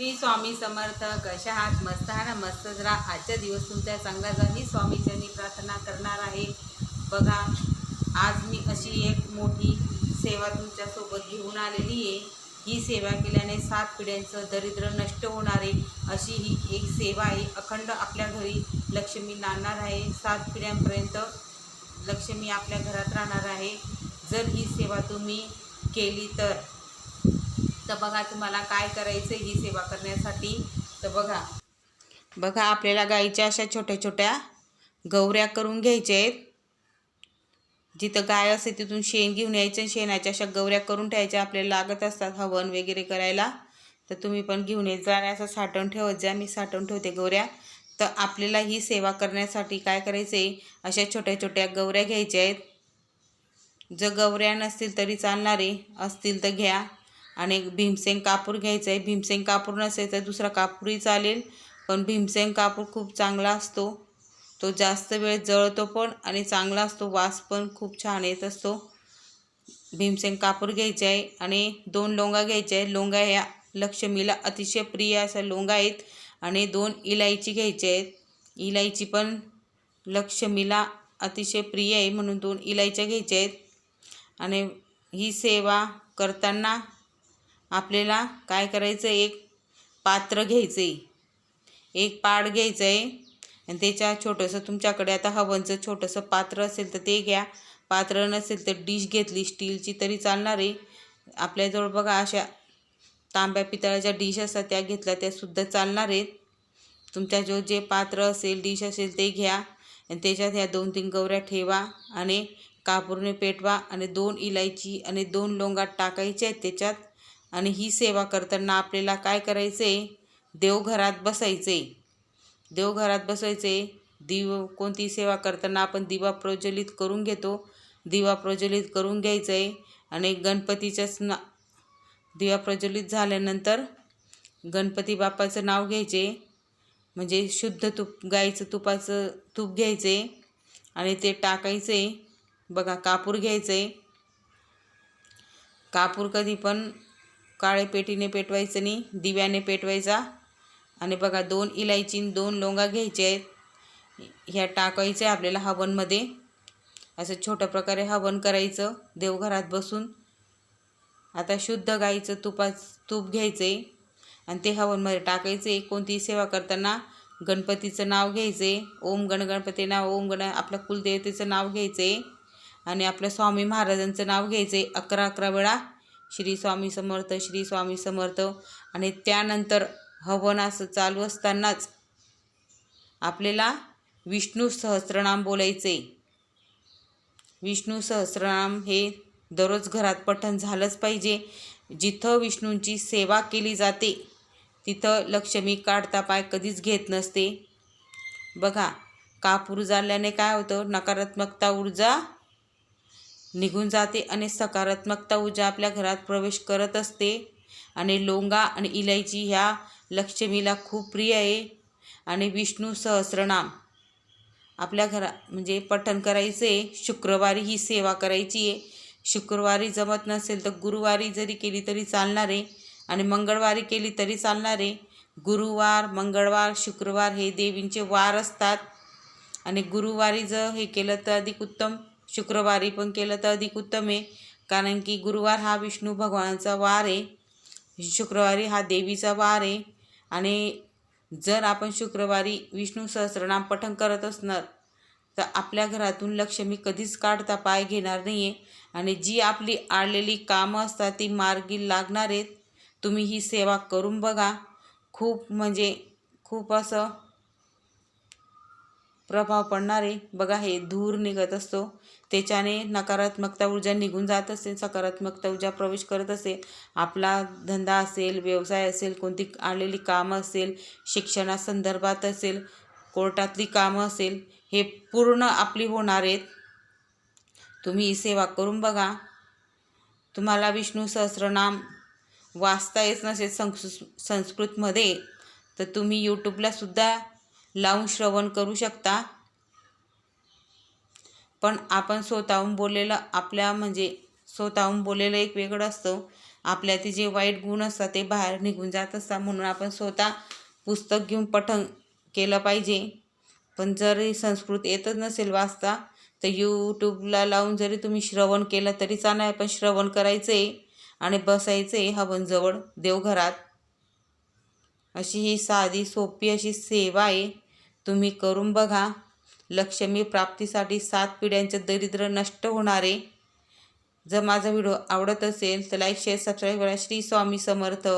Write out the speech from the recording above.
श्री स्वामी समर्थ कशा आहात मस्त हा ना? आजच्या आजचा दिवस तुमच्या चांगला जा ही स्वामीच्यांनी प्रार्थना करणार आहे. बघा आज मी अशी एक मोठी सेवा तुमच्यासोबत घेऊन आलेली आहे. ही सेवा केल्याने सात पिढ्यांचं दरिद्र नष्ट होणार आहे. अशी ही एक सेवा आहे. अखंड आपल्या घरी लक्ष्मी नाणार आहे. सात पिढ्यांपर्यंत लक्ष्मी आपल्या घरात राहणार आहे. जर ही सेवा तुम्ही केली तर तर बघा तुम्हाला काय करायचं ही सेवा करण्यासाठी. तर बघा. बघा आपल्याला गाईच्या अशा छोट्या छोट्या गवऱ्या करून घ्यायच्या आहेत. जिथं गाय असते तिथून शेण घेऊन यायचं आणि शेणाच्या अशा गवऱ्या करून ठेवायच्या. आपल्याला लागत असतात हवन वगैरे करायला. तर तुम्ही पण घेऊन येत जा आणि असं साठवून ठेवत जा. मी साठवून ठेवते गवऱ्या तर आपल्याला ही सेवा करण्यासाठी काय करायचं आहे अशा छोट्या छोट्या गवऱ्या घ्यायच्या आहेत. जर गवऱ्या नसतील तरी चालणारे असतील तर घ्या. आणि एक भीमसेन कापूर घ्यायचा आहे भीमसेन कापूर नसेल तर दुसरा कापूरही चालेल. पण भीमसेन कापूर खूप चांगला असतो. तो जास्त वेळ जळतो पण आणि चांगला असतो. वास पण खूप छान येत असतो. भीमसेन कापूर घ्यायचे आहे आणि दोन लोंगा घ्यायच्या. आहे लोंगा ह्या लक्ष्मीला अतिशय प्रिय अशा लोंगा आहेत आणि दोन इलायची घ्यायचे आहेत इलायची पण लक्ष्मीला अतिशय प्रिय आहे म्हणून दोन इलायच्या घ्यायच्या आहेत आणि ही सेवा करताना आपल्याला काय करायचं एक पात्र घ्यायचं आहे एक पाड घ्यायचं आहे आणि त्याच्या छोटंसं तुमच्याकडे आता हवनचं छोटंसं पात्र असेल तर ते घ्या. पात्र नसेल तर डिश घेतली स्टीलची तरी चालणार आहे. आपल्याजवळ बघा अशा तांब्या पितळाच्या डिश असतात त्या घेतल्या त्यासुद्धा चालणार आहेत. तुमच्याजवळ जे पात्र असेल डिश असेल ते घ्या. आणि त्याच्यात ह्या दोन तीन गवऱ्या ठेवा आणि कापूरने पेटवा आणि दोन इलायची आणि दोन लोंगात टाकायचे आहेत त्याच्यात. आणि ही सेवा करताना आपल्याला काय करायचे? देवघरात बसायचे. देवघरात बसायचे. दिव कोणती सेवा करताना आपण दिवा प्रज्वलित करून घेतो. दिवा प्रज्वलित करून घ्यायचं. आहे आणि गणपतीच्याच ना दिवा प्रज्वलित झाल्यानंतर गणपती बाप्पाचं नाव घ्यायचे. म्हणजे शुद्ध तूप गाईचं तुपाचं तूप घ्यायचे. आणि ते टाकायचे. बघा कापूर घ्यायचे. कापूर कधी पण काळे पेटीने पेटवायचं नाही दिव्याने पेटवायचा. आणि बघा दोन इलायची दोन लोंगा घ्यायचे आहेत. ह्या टाकायच्या आपल्याला हवनमध्ये. असं छोट्या प्रकारे हवन करायचं देवघरात बसून. आता शुद्ध गाईचं तुपाच तूप घ्यायचं आहे आणि ते हवनमध्ये टाकायचे कोणतीही सेवा करताना गणपतीचं नाव घ्यायचे ओम गण गणपती नाव ओम गण आपल्या कुलदेवतेचं नाव घ्यायचे आणि आपल्या स्वामी महाराजांचं नाव घ्यायचे अकरा अकरा वेळा श्री स्वामी समर्थ श्री स्वामी समर्थ. आणि त्यानंतर हवन असं चालू असतानाच आपल्याला विष्णू सहस्रनाम बोलायचे. विष्णू सहस्रनाम हे दररोज घरात पठण झालंच पाहिजे. जिथं विष्णूंची सेवा केली जाते तिथं लक्ष्मी काढता पाय कधीच घेत नसते. बघा कापूर जाल्याने काय होतं? नकारात्मकता ऊर्जा निघून जाते आणि सकारात्मकता ऊर्जा आपल्या घरात प्रवेश करत असते. आणि लोंगा आणि इलायची ह्या लक्ष्मीला खूप प्रिय आहे. आणि विष्णू सहस्रनाम आपल्या घरा म्हणजे पठण करायचं आहे. शुक्रवारी ही सेवा करायची आहे. शुक्रवारी जमत नसेल तर गुरुवारी जरी केली तरी चालणार आहे. आणि मंगळवारी केली तरी चालणार आहे. गुरुवार मंगळवार शुक्रवार हे देवींचे वार असतात. आणि गुरुवारी जर हे केलं तर अधिक उत्तम शुक्रवारी पण केलं तर अधिक उत्तम आहे. कारण की गुरुवार हा विष्णू भगवानाचा वार आहे. शुक्रवारी हा देवीचा वार आहे. आणि जर आपण शुक्रवारी विष्णू सहस्रनाम पठण करत असणार तर आपल्या घरातून लक्ष्मी कधीच काढता पाय घेणार नाही आहे आणि जी आपली आळलेली कामं असतात ती मार्गी लागणार आहेत. तुम्ही ही सेवा करून बघा. खूप म्हणजे खूप असं प्रभाव पडणार. आहे बघा हे धूर निघत असतो. त्याच्याने नकारात्मकता ऊर्जा निघून जात असेल सकारात्मकता ऊर्जा प्रवेश करत असेल आपला धंदा असेल व्यवसाय असेल कोणती आलेली कामं असेल शिक्षणासंदर्भात असेल कोर्टातली कामं असेल हे पूर्ण आपली होणार आहेत. तुम्ही ही सेवा करून बघा. तुम्हाला विष्णू सहस्रनाम वाचता येत नसेल संस्कृ संस्कृतमध्ये तर तुम्ही यूट्यूबलासुद्धा लावून श्रवण करू शकता. पण आपण स्वतःहून बोललेलं आपल्या म्हणजे स्वतःहून बोललेलं एक वेगळं असतं. आपल्यातील जे वाईट गुण असतात ते बाहेर निघून जात असतात. म्हणून आपण स्वतः पुस्तक घेऊन पठण केलं पाहिजे. पण जरी संस्कृत येतच नसेल वाचता तर यूट्यूबला लावून जरी तुम्ही श्रवण केलं तरी चालणार पण श्रवण करायचं आहे आणि बसायचं आहे हवनजवळ देवघरात. अशी ही साधी सोपी अशी सेवा आहे. तुम्ही करून बघा. लक्ष्मी प्राप्तीसाठी सात पिढ्यांचं दरिद्र नष्ट होणार आहे. जर माझा व्हिडिओ आवडत असेल तर लाईक शेअर सबस्क्राईब करा. श्री स्वामी समर्थ.